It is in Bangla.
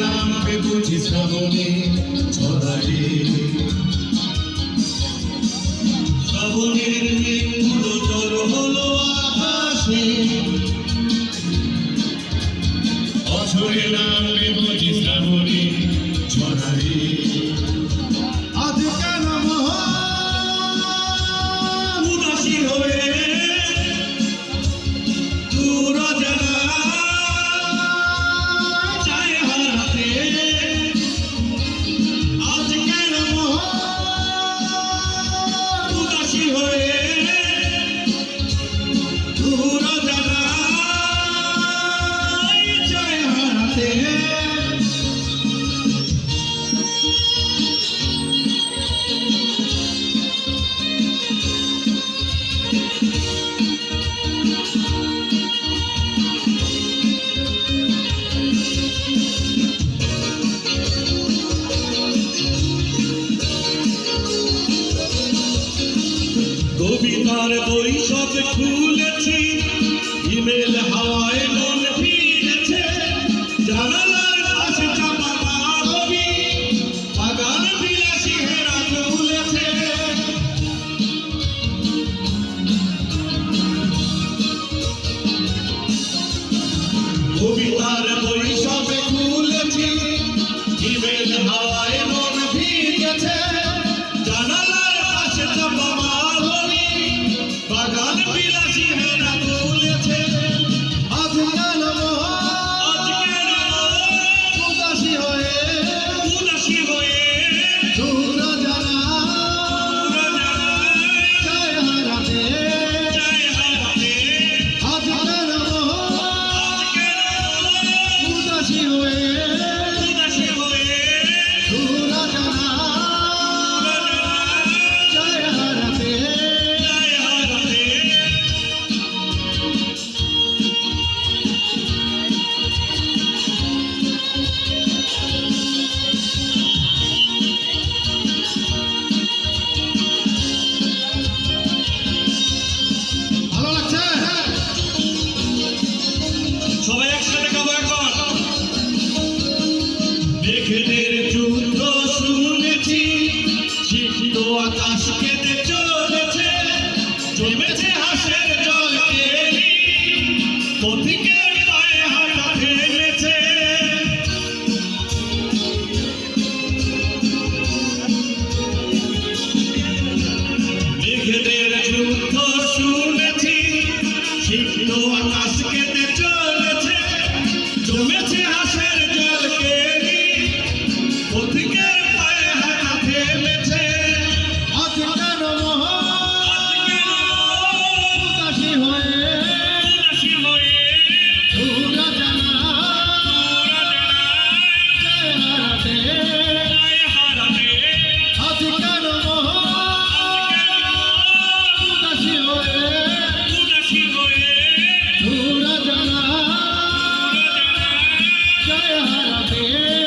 নামবে বুঝি শ্রাবণে ছড়ারে শ্রাবণের মেঘগুলো জল হলো আকাশে। আমার বই সব খুলেছি। ইমেল রাজি হয়ে না Siguiente. Yeah.